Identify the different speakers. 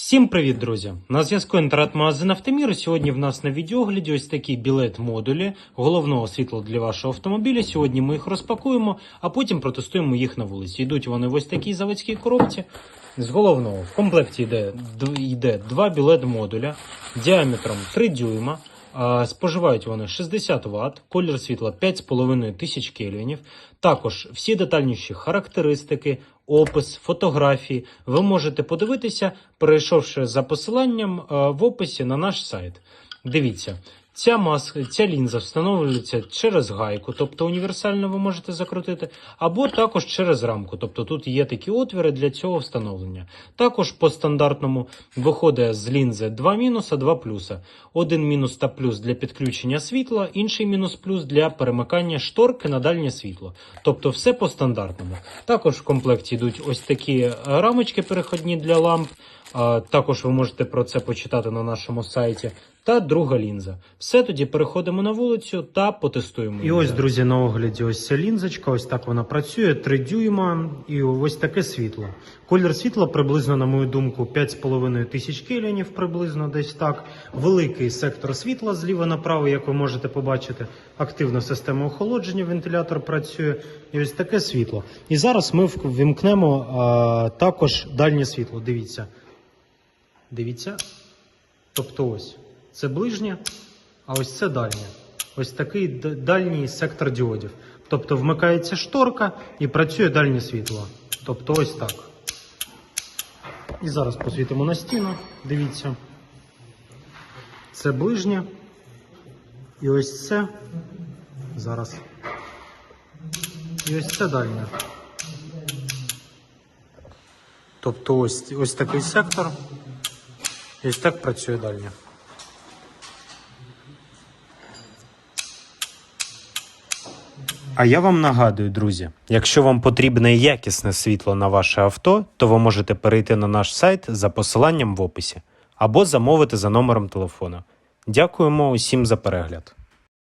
Speaker 1: Всім привіт, друзі! На зв'язку інтернет-магазин Автомір. Сьогодні в нас на відеогляді ось такі білет-модулі головного світла для вашого автомобіля. Сьогодні ми їх розпакуємо, а потім протестуємо їх на вулиці. Йдуть вони в ось такій заводській коробці. З головного в комплекті йде, йде два білет-модуля діаметром 3 дюйма. Споживають вони 60 Вт, колір світла 5,5 тисяч кельвінів. Також всі детальніші характеристики, опис, фотографії ви можете подивитися, перейшовши за посиланням в описі на наш сайт. Дивіться, ця маска, ця лінза встановлюється через гайку, тобто універсально ви можете закрутити, або також через рамку. Тобто тут є такі отвіри для цього встановлення. Також по стандартному виходить з лінзи два мінуса, два плюса. Один мінус та плюс для підключення світла, інший мінус плюс для перемикання шторки на дальнє світло. Тобто все по стандартному. Також в комплекті йдуть ось такі рамочки переходні для ламп. Також ви можете про це почитати на нашому сайті. Та друга лінза. Все тоді переходимо на вулицю та потестуємо. І ось, друзі, на огляді ось ця лінзочка, ось так вона працює, 3 дюйма і ось таке світло. Колір світла приблизно, на мою думку, 5,5 тисяч кельвінів, приблизно десь так. Великий сектор світла зліва направо, як ви можете побачити. Активна система охолодження, вентилятор працює. І ось таке світло. І зараз ми вк- вімкнемо а, також дальнє світло. Дивіться. Дивіться. Тобто ось це ближнє, а ось це дальнє. Ось такий дальній сектор діодів. Тобто вмикається шторка і працює дальнє світло. Тобто ось так. І зараз посвітимо на стіну. Дивіться. Це ближнє. І ось це. Зараз. І ось це дальнє. Тобто ось, ось такий сектор. Ось так працює дальнє. А я вам нагадую, друзі, якщо вам потрібне якісне світло на ваше авто, то ви можете перейти на наш сайт за посиланням в описі або замовити за номером телефона. Дякуємо усім за перегляд.